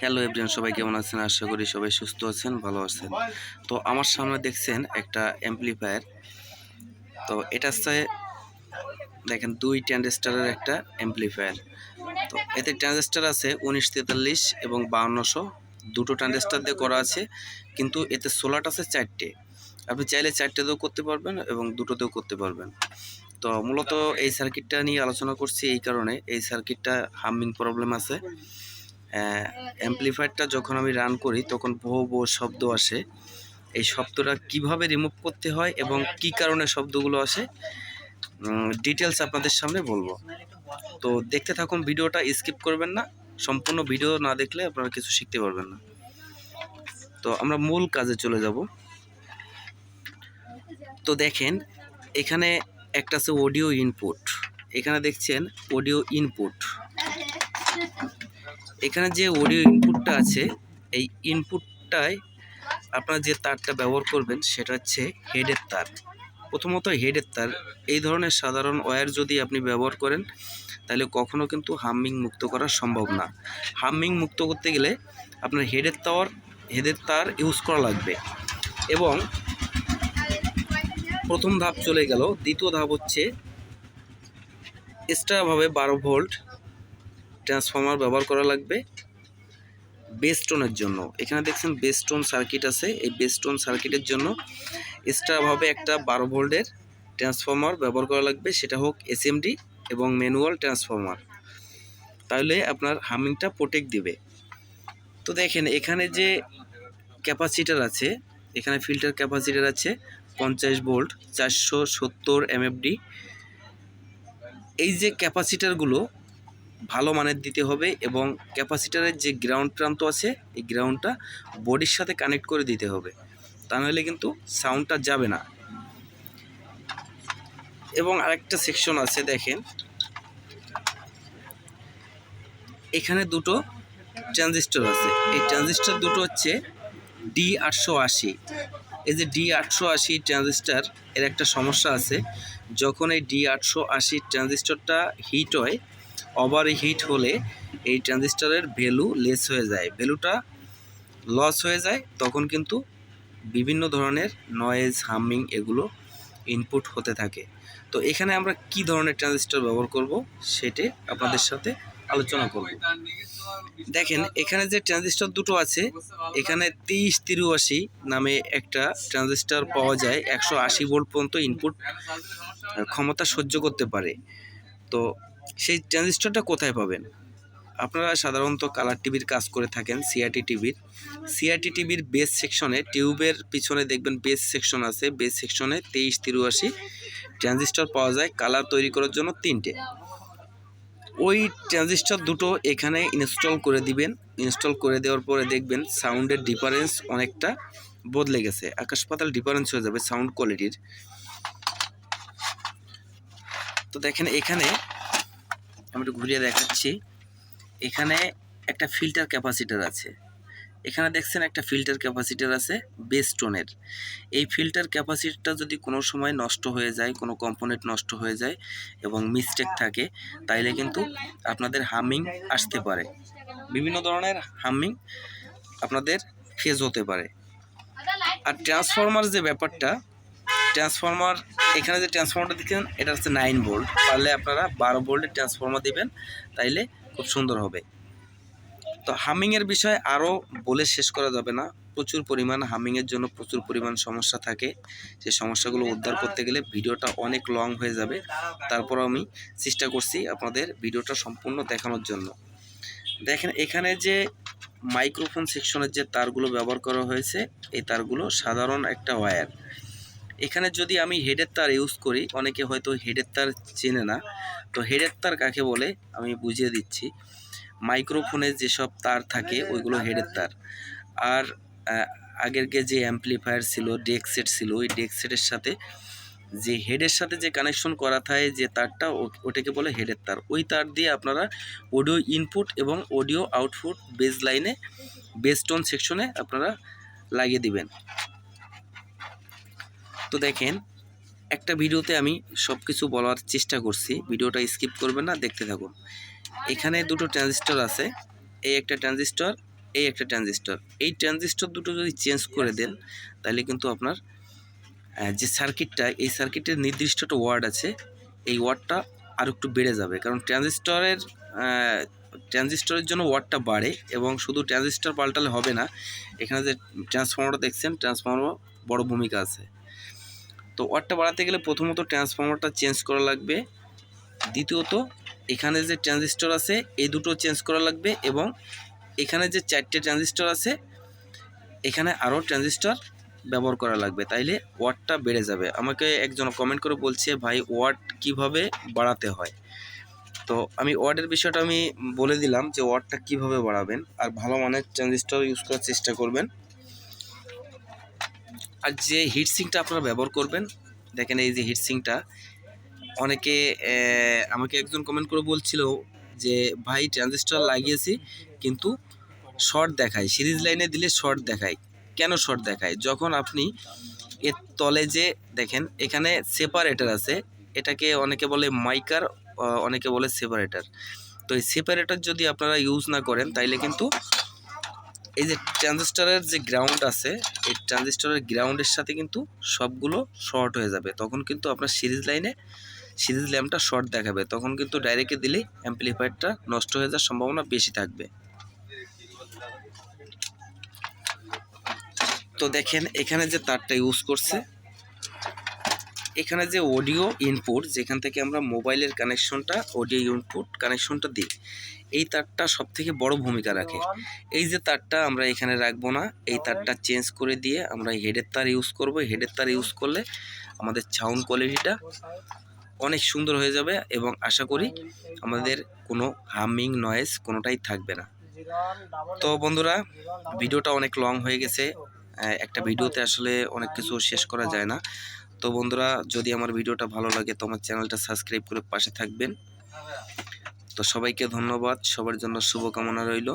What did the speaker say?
Hello everyone সবাই কেমন আছেন? আশা করি সবাই সুস্থ আছেন, ভালো আছেন। তো আমার সামনে দেখছেন একটা অ্যাম্পলিফায়ার তো এটা হচ্ছে, দেখেন, দুই ট্যান্ডেস্টারের একটা অ্যাম্পলিফায়ার তো এতে ট্রানজিস্টার আছে উনিশ তেতাল্লিশ এবং বাউন্নশো। দুটো ট্রানজিস্টার দিয়ে করা আছে, কিন্তু এতে সোলাট আছে চারটে। আপনি চাইলে চারটেতেও করতে পারবেন এবং দুটোতেও করতে পারবেন। তো মূলত এই সার্কিটটা নিয়ে আলোচনা করছি এই কারণে। এই সার্কিটটা হামিং প্রবলেম আছে। অ্যাম্পলিফায়ারটা যখন আমি রান করি, তখন বহু বহু শব্দ আসে। এই শব্দটা কীভাবে রিমুভ করতে হয় এবং কি কারণে শব্দগুলো আসে ডিটেলস আপনাদের সামনে বলব। তো দেখতে থাকুন, ভিডিওটা স্কিপ করবেন না। সম্পূর্ণ ভিডিও না দেখলে আপনারা কিছু শিখতে পারবেন না। তো আমরা মূল কাজে চলে যাব। তো দেখেন, এখানে একটা আছে অডিও ইনপুট এখানে দেখছেন অডিও ইনপুট এখানে যে অডিও ইনপুটটা আছে, এই ইনপুটটায় আপনারা যে তারটা ব্যবহার করবেন, সেটা হচ্ছে হেডের তার। প্রথমত হেডের তার, এই ধরনের সাধারণ ওয়্যার যদি আপনি ব্যবহার করেন, তাহলে কখনো কিন্তু হামিং মুক্ত করা সম্ভব না। হামিং মুক্ত করতে গেলে আপনার হেডের তার হেডের তার ইউজ করা লাগবে। এবং প্রথম ধাপ চলে গেল, দ্বিতীয় ধাপ হচ্ছে এক্সট্রাভাবে বারো ভোল্ট ট্রান্সফর্মার ব্যবহার করা লাগবে বেস্টোনের জন্য। এখানে দেখছেন বেস্টোন সার্কিট আছে। এই বেস্টোন সার্কিটের জন্য এক্সট্রাভাবে একটা বারো ভোল্টের ট্রান্সফর্মার ব্যবহার করা লাগবে। সেটা হোক এসএমডি এবং ম্যানুয়াল ট্রান্সফর্মার তাহলে আপনার হামিংটা প্রোটেক্ট দিবে। তো দেখেন, এখানে যে ক্যাপাসিটার আছে, এখানে ফিল্টার ক্যাপাসিটার আছে, পঞ্চাশ ভোল্ট চারশো সত্তর এমএফডি এই যে ক্যাপাসিটারগুলো ভালো মানের দিতে হবে এবং ক্যাপাসিটারের যে গ্রাউন্ড প্রান্ত আছে, এই গ্রাউন্ডটা বডির সাথে কানেক্ট করে দিতে হবে। তা নাহলে কিন্তু সাউন্ডটা যাবে না। এবং আরেকটা সেকশন আছে, দেখেন। এখানে দুটো ট্রানজিস্টর আছে। এই ট্রানজিস্টর দুটো হচ্ছে ডি আটশো আশি। এই যে ডি আটশো আশি ট্রানজিস্টার এর একটা সমস্যা আছে। যখন এই ডি আটশো আশি ট্রানজিস্টরটা হিট হয় ওভার হিট হলে এই ট্রানজিস্টরের ভ্যালু লেস হয়ে যায়। ভ্যালুটা লস হয়ে যায়, তখন কিন্তু বিভিন্ন ধরনের নয়েজ হামিং এগুলো ইনপুট হতে থাকে। তো এখানে আমরা কি ধরনের ট্রানজিস্টর ব্যবহার করব সেটি আপনাদের সাথে আলোচনা করব। দেখেন, এখানে যে ট্রানজিস্টর দুটো আছে, এখানে তেইশ তিরুয়াশি নামে একটা ট্রানজিস্টর পাওয়া যায়, একশো আশি ভোল্ট পর্যন্ত ইনপুট ক্ষমতা সহ্য করতে পারে। তো সেই ট্রানজিস্টরটা কোথায় পাবেন? আপনারা সাধারণত কালার টিভির কাজ করে থাকেন সিআরটি টিভির। সিআরটি টিভির বেস সেকশনে টিউবের পিছনে দেখবেন বেস সেকশন আছে। বেস সেকশনে তেইশ তিরুয়াশি ট্রানজিস্টর পাওয়া যায় কালার তৈরি করার জন্য তিনটে। ওই ট্রানজিস্টর দুটো এখানে ইনস্টল করে দিবেন। ইনস্টল করে দেওয়ার পরে দেখবেন সাউন্ডের ডিফারেন্স অনেকটা বদলে গেছে। আকাশ পাতাল ডিফারেন্স হয়ে যাবে সাউন্ড কোয়ালিটির তো দেখেন এখানে আমি একটু ঘুরিয়ে দেখাচ্ছি। এখানে একটা ফিল্টার ক্যাপাসিটার আছে। এখানে দেখছেন একটা ফিল্টার ক্যাপাসিটার আছে বেস্টোনের এই ফিল্টার ক্যাপাসিটিটা যদি কোনো সময় নষ্ট হয়ে যায়, কোনো কম্পোনেন্ট নষ্ট হয়ে যায় এবং মিস্টেক থাকে, তাইলে কিন্তু আপনাদের হামিং আসতে পারে। বিভিন্ন ধরনের হামিং আপনাদের ফেজ হতে পারে। আর ট্রান্সফরমার যে ব্যাপারটা, ট্রান্সফরমার এখানে যে ট্রান্সফরমারটা দেখছেন এটা হচ্ছে নাইন ভোল্ট পারলে আপনারা বারো ভোল্টের ট্রান্সফর্মার দিবেন, তাইলে খুব সুন্দর হবে। তো হামিংয়ের বিষয়ে আরও বলে শেষ করা যাবে না। প্রচুর পরিমাণ হামিংয়ের জন্য প্রচুর পরিমাণ সমস্যা থাকে। সেই সমস্যাগুলো উদ্ধার করতে গেলে ভিডিওটা অনেক লং হয়ে যাবে। তারপর আমি চেষ্টা করছি আপনাদের ভিডিওটা সম্পূর্ণ দেখানোর জন্য। দেখেন, এখানে যে মাইক্রোফোন সেকশনের যে তারগুলো ব্যবহার করা হয়েছে, এই তারগুলো সাধারণ একটা ওয়্যার এখানে যদি আমি হেডের তার ইউজ করি, অনেকে হয়তো হেডের তার চেনে না। তো হেডের তার কাকে বলে? আমি বুঝিয়ে দিচ্ছি। মাইক্রোফোনে যেসব তার থাকে, ওইগুলো হেডের তার আর আগেরকে যে অ্যাম্পলিফায়ার ছিল ডেক সেট ছিল, ওই ডেক সেটের সাথে যে হেডের সাথে যে কানেকশন করা থাকে, যে তারটা ওটাকে বলে হেডের তার ওই তার দিয়ে আপনারা অডিও ইনপুট এবং অডিও আউটপুট বেস লাইনে বেস্টোন সেকশনে আপনারা লাগিয়ে দিবেন। তো দেখেন, একটা ভিডিওতে আমি সব কিছু বলার চেষ্টা করছি। ভিডিওটা স্কিপ করবেন না, দেখতে থাকুন। এখানে দুটো ট্রানজিস্টর আছে। এই একটা ট্রানজিস্টর, এই একটা ট্রানজিস্টর। এই ট্রানজিস্টর দুটো যদি চেঞ্জ করে দেন, তাহলে কিন্তু আপনার যে সার্কিটটা, এই সার্কিটের নির্দিষ্ট একটা ওয়ার্ড আছে। এই ওয়ার্ডটা আর একটু বেড়ে যাবে। কারণ ট্রানজিস্টরের ট্রানজিস্টরের জন্য ওয়ার্ডটা বাড়ে এবং শুধু ট্রানজিস্টর পাল্টালে হবে না। এখানে যে ট্রান্সফর্মারটা দেখছেন ট্রান্সফর্মারও বড় ভূমিকা আছে। তো ওয়ার্ডটা বাড়াতে গেলে প্রথমত ট্রান্সফর্মারটা চেঞ্জ করা লাগবে। দ্বিতীয়ত, এখানে যে ট্রানজিস্টর আছে, এই দুটো চেঞ্জ করা লাগবে এবং এখানে যে চারটে ট্রানজিস্টর আছে, এখানে আরও ট্রানজিস্টর ব্যবহার করা লাগবে। তাইলে ওয়াটটা বেড়ে যাবে। আমাকে একজন কমেন্ট করে বলছে, ভাই ওয়াট কীভাবে বাড়াতে হয়? তো আমি ওয়ার্ডের বিষয়টা আমি বলে দিলাম যে ওয়াটটা কীভাবে বাড়াবেন? আর ভালো মানের ট্রানজিস্টর ইউজ করার চেষ্টা করবেন। আর যে হিটসিংটা আপনারা ব্যবহার করবেন, দেখেন এই যে হিটসিংটা অনেকে আমাকে একজন কমেন্ট করে বলছিল যে, ভাই ট্রানজিস্টর লাগিয়েছি, কিন্তু শর্ট দেখায় সিরিজ লাইনে দিলে শর্ট দেখায়। কেন শর্ট দেখায়? যখন আপনি এর তলে যে, দেখেন, এখানে সেপারেটার আছে, এটাকে অনেকে বলে মাইকার অনেকে বলে সেপারেটার তো এই সেপারেটার যদি আপনারা ইউজ না করেন, তাইলে কিন্তু এই যে ট্রানজিস্টারের যে গ্রাউন্ড আছে, এই ট্রানজিস্টারের গ্রাউন্ডের সাথে কিন্তু সবগুলো শর্ট হয়ে যাবে। তখন কিন্তু আপনার সিরিজ লাইনে সিরিজ ল্যাম্পটা শর্ট দেখাবে। তখন কিন্তু ডাইরেক্টে দিলেই অ্যাম্পলিফায়ারটা নষ্ট হয়ে যাওয়ার সম্ভাবনা বেশি থাকবে। তো দেখেন, এখানে যে তারটা ইউজ করছে এখানে যে অডিও ইনপুট যেখান থেকে আমরা মোবাইলের কানেকশনটা অডিও ইনপুট কানেকশনটা দিই, এই তারটা সব থেকে বড় ভূমিকা রাখে। এই যে তারটা আমরা এখানে রাখব না, এই তারটা চেঞ্জ করে দিয়ে আমরা হেডের তার ইউজ করব। হেডের তার ইউজ করলে আমাদের সাউন্ড কোয়ালিটিটা অনেক সুন্দর হয়ে যাবে এবং আশা করি আমাদের কোনো হামিং নয়েজ কোনোটাই থাকবে না। তো বন্ধুরা ভিডিওটা অনেক লং হয়ে গেছে। একটা ভিডিওতে আসলে অনেক কিছু শেষ করা যায় না। তো বন্ধুরা, যদি আমার ভিডিওটা ভালো লাগে, তো আমার চ্যানেলটা সাবস্ক্রাইব করে পাশে থাকবেন। তো সবাইকে ধন্যবাদ, সবার জন্য শুভকামনা রইল।